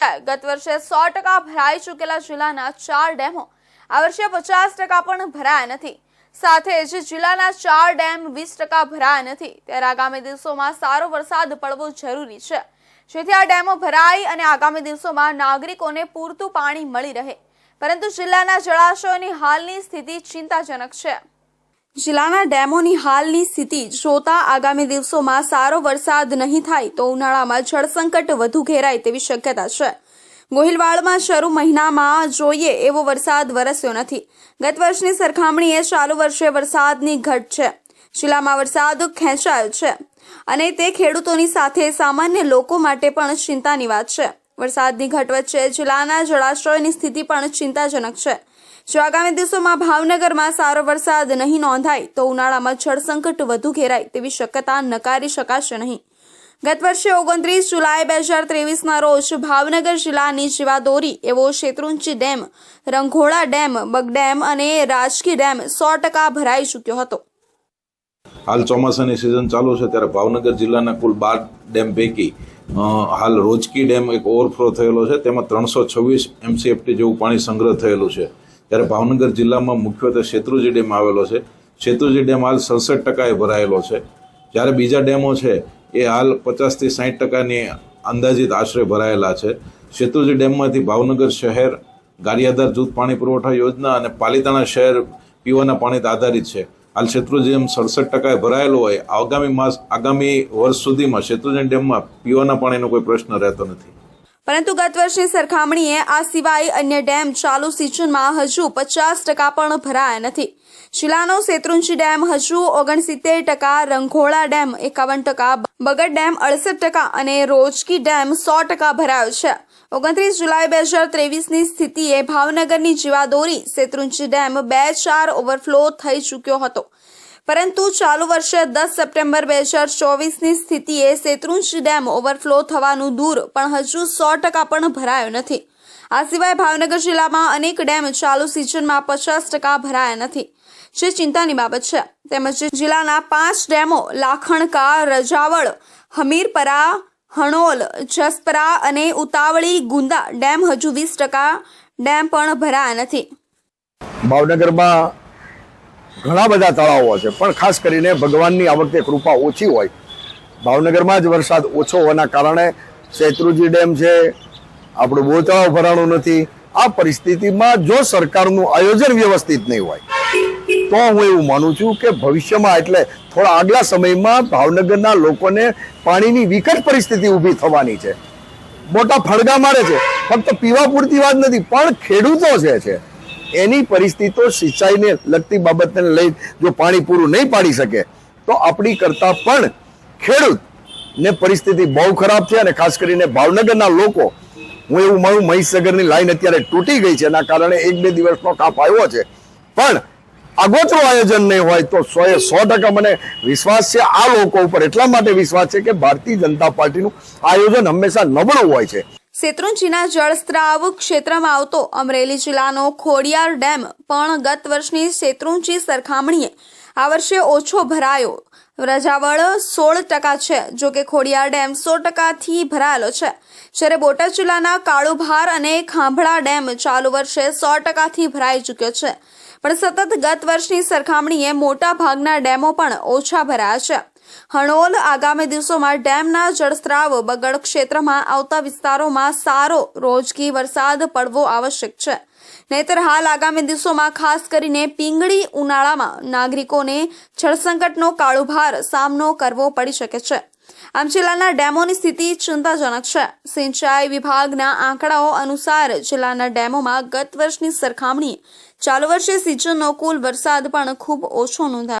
ગત વર્ષે સો ટકા ભરાઈ ચૂકેલા જિલ્લાના ચાર ડેમો આ વર્ષે પચાસ ટકા પણ ભરાયા નથી. સાથે જ જિલ્લાના ચાર ડેમ વીસ ટકા ભરાયા નથી. ત્યારે આગામી દિવસોમાં સારો વરસાદ પડવો જરૂરી છે. જેથી આ ડેમો ભરાય અને આગામી દિવસોમાં નાગરિકોને પૂરતું પાણી મળી રહે. પરંતુ જિલ્લાના જળાશયોની હાલની સ્થિતિ ચિંતાજનક છે. જિલ્લાના ડેમોની હાલની સ્થિતિ જોતા આગામી દિવસોમાં સારો વરસાદ નહીં થાય તો ઉનાળામાં જળસંકટ વધુ ઘેરાય તેવી શક્યતા છે. ગોહિલવાડમાં શરૂ મહિનામાં જોઈએ એવો વરસાદ વરસ્યો નથી. ગત વર્ષની સરખામણીએ ચાલુ વર્ષે વરસાદની ઘટ છે. જિલ્લામાં વરસાદ ખેંચાયો છે અને તે ખેડૂતોની સાથે સામાન્ય લોકો માટે પણ ચિંતાની વાત છે. વરસાદની ઘટ વચ્ચે જિલ્લાના જળાશયોની સ્થિતિ પણ ચિંતાજનક છે. જો આગામી દિવસોમાં ભાવનગરમાં સારો વરસાદ નહીં નોંધાય, તો ઉનાળામાં જળસંકટ વધુ ઘેરાય તેવી શક્યતા નકારી શકાશે નહીં. ગત વર્ષે ઓગણત્રીસ જુલાઈ બે હજાર ત્રેવીસના રોજ ભાવનગર જિલ્લાની જીવાદોરી એવો શેત્રુંચી ડેમ, રંઘોળા ડેમ બગડેમ અને રાજકી ડેમ સો ટકા ભરાઈ ચૂક્યો હતો. હાલ ચોમાસાની સિઝન ચાલુ છે ત્યારે ભાવનગર જિલ્લાના કુલ બાર ડેમ પૈકી હાલ રોજકી ડેમ એક ઓવરફ્લો થયેલો છે, તેમાં ત્રણસો છવ્વીસ એમસીએફટી જેવું પાણી સંગ્રહ થયેલું છે. ત્યારે ભાવનગર જિલ્લામાં મુખ્યત્વે શેત્રુજી ડેમ આવેલો છે શેત્રુજી ડેમ હાલ સડસઠ ટકાએ ભરાયેલો છે. જ્યારે બીજા ડેમો છે, એ હાલ પચાસથી સાઠ ટકાની અંદાજિત આશરે ભરાયેલા છે. શેત્રુજી ડેમમાંથી ભાવનગર શહેર ગારિયાધાર જૂથ પાણી પુરવઠા યોજના અને પાલિતાણા શહેર પીવાના પાણી આધારિત છે. હાલ શેત્રુજી ડેમ સડસઠ ટકાએ ભરાયેલો હોય, આગામી માસ, આગામી વર્ષ સુધીમાં શેત્રુજી ડેમમાં પીવાના પાણીનો કોઈ પ્રશ્ન રહેતો નથી. પરંતુ ગત વર્ષની સરખામણીએ આ સિવાય અન્ય ડેમ ચાલુ સિઝનમાં હજુ પચાસ ટકા પણ ભરાયા નથી. શિલાનો શેત્રુંજી ડેમ હજુ ઓગણસિત્તેર ટકા, રંઘોળા ડેમ એકાવન ટકા, બગડ ડેમ અડસઠ ટકા અને રોજકી ડેમ સો ટકા ભરાયો છે. ઓગણત્રીસ જુલાઈ બે હજાર ત્રેવીસની સ્થિતિએ ભાવનગરની જીવાદોરી શેત્રુંજી ડેમ બે ચાર ઓવરફ્લો થઈ ચૂક્યો હતો. પરંતુ ચાલુ વર્ષે દસ સપ્ટેમ્બર બે હજાર ચોવીસની સ્થિતિએ શેત્રુંજી ડેમ ઓવરફ્લો થવાનું દૂર, પણ હજુ સો ટકા પણ ભરાયો નથી. આ સિવાય ભાવનગર જિલ્લામાં અનેક ડેમ ચાલુ સિઝનમાં પચાસ ટકા ભરાયા નથી. જે ચિંતાની બાબત છે. તેમજ જિલ્લાના પાંચ ડેમો લાખણકા, રજાવળ, હમીરપરા, હણોલ, જસપરા અને ઉતાવળી, ગુંદા ડેમ હજુ વીસ ટકા ડેમ પણ ભરાયા નથી. ભાવનગરમાં ઘણા બધા તળાવો છે, પણ ખાસ કરીને ભગવાનની આ કૃપા ઓછી હોય. ભાવનગરમાં જ વરસાદ ઓછો હોવાના કારણે શેત્રુજી ડેમ છે, આપણું બહુ તળાવ ભરાણું નથી. આ પરિસ્થિતિમાં જો સરકારનું આયોજન વ્યવસ્થિત નહીં હોય, તો હું એવું માનું છું કે ભવિષ્યમાં એટલે થોડા આગલા સમયમાં ભાવનગરના લોકોને પાણીની વિકટ પરિસ્થિતિ ઊભી થવાની છે. મોટા ફળગા મારે છે. ફક્ત પીવા પૂરતી વાત નથી, પણ ખેડૂતો જે છે એની પરિસ્થિતિઓ સિંચાઈને લગતી બાબતને લઈ જો પાણી પૂરું નહીં પાડી શકે, તો આપણી કરતાં પણ ખેડૂત ને પરિસ્થિતિ બહુ ખરાબ છે અને ખાસ કરીને ભાવનગરના લોકો, હું એવું માનું મહીસાગરની લાઈન અત્યારે તૂટી ગઈ છે, એના કારણે એક બે દિવસનો કાપ આવ્યો છે. પણ આગોતરું આયોજન નહીં હોય તો સો એ સો ટકા મને વિશ્વાસ છે, આ લોકો ઉપર એટલા માટે વિશ્વાસ છે કે ભારતીય જનતા પાર્ટીનું આયોજન હંમેશા નબળું હોય છે. શેત્રુંજીના જળસ્ત્રાવ ક્ષેત્રમાં આવતો અમરેલી જિલ્લાનો ખોડિયાર ડેમ પણ ગત વર્ષની શેત્રુંજી સરખામણીએ આ વર્ષે ઓછો ભરાયો. રજાવળ સોળ ટકા છે, જો કે ખોડિયાર ડેમ સો ટકાથી ભરાયેલો છે. જ્યારે બોટાદ જિલ્લાના કાળુભાર અને ખાંભળા ડેમ ચાલુ વર્ષે સો ટકાથી ભરાઈ ચૂક્યો છે. પણ સતત ગત વર્ષની સરખામણીએ મોટા ભાગના ડેમો પણ ઓછા ભરાયા છે. હણોલ આગામી દિવસોમાં ડેમના જળસ્ત્રાવ બગડ ક્ષેત્રમાં આવતા વિસ્તારોમાં સારો રોજકી વરસાદ પડવો આવશ્યક છે. નહીતર હાલ આગામી દિવસોમાં ખાસ કરીને પીંગળી ઉનાળામાં નાગરિકોને જળસંકટનો કાળુભાર સામનો કરવો પડી શકે છે. આમ જિલ્લાના ડેમોની સ્થિતિ ચિંતાજનક છે. સિંચાઈ વિભાગના આંકડાઓ અનુસાર જિલ્લાના ડેમોમાં ગત વર્ષની સરખામણીએ ચાલુ વર્ષે સિઝનનો કુલ વરસાદ પણ ખૂબ ઓછો નોંધાયો